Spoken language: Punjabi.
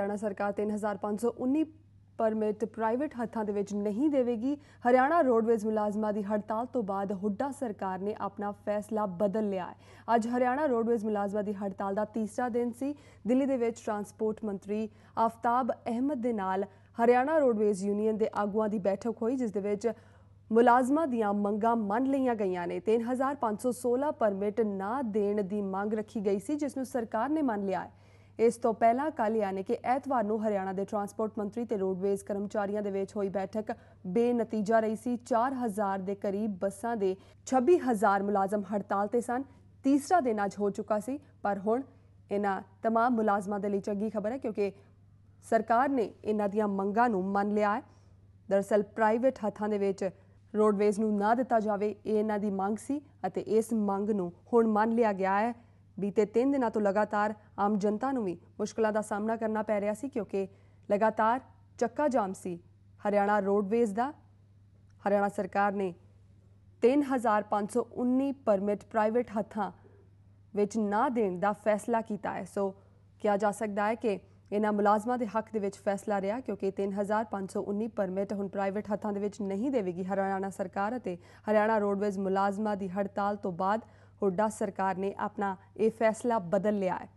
ਹਰਿਆਣਾ ਸਰਕਾਰ 3519 ਪਰਮਿਟ ਪ੍ਰਾਈਵੇਟ ਹੱਥਾਂ ਦੇ ਵਿੱਚ ਨਹੀਂ ਦੇਵੇਗੀ। ਹਰਿਆਣਾ ਰੋਡਵੇਜ਼ ਮੁਲਾਜ਼ਮਾਂ ਦੀ ਹੜਤਾਲ ਤੋਂ ਬਾਅਦ ਹੁੱਡਾ ਸਰਕਾਰ ਨੇ ਆਪਣਾ ਫੈਸਲਾ ਬਦਲ ਲਿਆ ਹੈ। ਅੱਜ ਹਰਿਆਣਾ ਰੋਡਵੇਜ਼ ਮੁਲਾਜ਼ਮਾਂ ਦੀ ਹੜਤਾਲ ਦਾ ਤੀਸਰਾ ਦਿਨ ਸੀ। ਦਿੱਲੀ ਦੇ ਵਿੱਚ ਟਰਾਂਸਪੋਰਟ ਮੰਤਰੀ ਆਫਤਾਬ ਅਹਿਮਦ ਦੇ ਨਾਲ ਹਰਿਆਣਾ ਰੋਡਵੇਜ਼ ਯੂਨੀਅਨ ਦੇ ਆਗੂਆਂ ਦੀ ਬੈਠਕ ਹੋਈ, ਜਿਸ ਦੇ ਵਿੱਚ ਮੁਲਾਜ਼ਮਾਂ ਦੀਆਂ ਮੰਗਾਂ ਮੰਨ ਲਈਆਂ ਗਈਆਂ ਨੇ। 3516 ਪਰਮਿਟ ਨਾ ਦੇਣ ਦੀ ਮੰਗ ਰੱਖੀ ਗਈ ਸੀ, ਜਿਸ ਨੂੰ ਸਰਕਾਰ ਨੇ ਮੰਨ ਲਿਆ ਹੈ। ਇਸ ਤੋਂ ਪਹਿਲਾਂ ਕੱਲ ਯਾਨੀ ਕਿ ਐਤਵਾਰ ਨੂੰ ਹਰਿਆਣਾ ਦੇ ਟਰਾਂਸਪੋਰਟ ਮੰਤਰੀ ਤੇ ਰੋਡਵੇਜ਼ ਕਰਮਚਾਰੀਆਂ ਦੇ ਵਿੱਚ ਹੋਈ ਬੈਠਕ ਬੇਨਤੀਜਾ ਰਹੀ ਸੀ 4000 ਦੇ ਕਰੀਬ ਬੱਸਾਂ ਦੇ 26000 ਮੁਲਾਜ਼ਮ ਹੜਤਾਲ ਤੇ ਸਨ ਤੀਸਰਾ ਦਿਨ ਅੱਜ ਹੋ ਚੁੱਕਾ ਸੀ ਪਰ ਹੁਣ ਇਹਨਾਂ तमाम ਮੁਲਾਜ਼ਮਾਂ ਦੇ ਲਈ ਚੰਗੀ ਖਬਰ ਹੈ ਕਿਉਂਕਿ ਸਰਕਾਰ ਨੇ ਇਹਨਾਂ ਦੀਆਂ ਮੰਗਾਂ ਨੂੰ ਮੰਨ ਲਿਆ ਹੈ ਦਰਅਸਲ ਪ੍ਰਾਈਵੇਟ ਹੱਥਾਂ ਦੇ ਵਿੱਚ ਰੋਡਵੇਜ਼ ਨੂੰ ਨਾ ਦਿੱਤਾ ਜਾਵੇ ਇਹ ਇਹਨਾਂ ਦੀ ਮੰਗ ਸੀ ਅਤੇ ਇਸ ਮੰਗ ਨੂੰ ਹੁਣ ਮੰਨ ਲਿਆ ਗਿਆ ਹੈ ਬੀਤੇ 3 ਦਿਨਾਂ ਤੋਂ ਲਗਾਤਾਰ ਆਮ ਜਨਤਾ ਨੂੰ ਵੀ ਮੁਸ਼ਕਲਾਂ ਦਾ ਸਾਹਮਣਾ ਕਰਨਾ ਪੈ ਰਿਹਾ ਸੀ ਕਿਉਂਕਿ ਲਗਾਤਾਰ ਚੱਕਾ ਜਾਮ ਸੀ। ਹਰਿਆਣਾ ਰੋਡਵੇਜ਼ ਦਾ, ਹਰਿਆਣਾ ਸਰਕਾਰ ਨੇ 3519 ਪਰਮਿਟ ਪ੍ਰਾਈਵੇਟ ਹੱਥਾਂ ਵਿੱਚ ਨਾ ਦੇਣ ਦਾ ਫੈਸਲਾ ਕੀਤਾ ਹੈ। ਸੋ ਕਿਹਾ ਜਾ ਸਕਦਾ ਹੈ ਕਿ ਇਹਨਾਂ ਮੁਲਾਜ਼ਮਾਂ ਦੇ ਹੱਕ ਦੇ ਵਿੱਚ ਫੈਸਲਾ ਰਿਹਾ ਕਿਉਂਕਿ 3519 ਪਰਮਿਟ ਹੁਣ ਪ੍ਰਾਈਵੇਟ ਹੱਥਾਂ ਦੇ ਵਿੱਚ ਨਹੀਂ ਦੇਵੇਗੀ। ਹਰਿਆਣਾ ਸਰਕਾਰ ਅਤੇ ਹਰਿਆਣਾ ਰੋਡਵੇਜ਼ ਮੁਲਾਜ਼ਮਾਂ ਦੀ ਹੜਤਾਲ ਤੋਂ ਬਾਅਦ ਹੁੱਡਾ ਸਰਕਾਰ ਨੇ ਆਪਣਾ ਇਹ ਫੈਸਲਾ ਬਦਲ ਲਿਆ ਹੈ।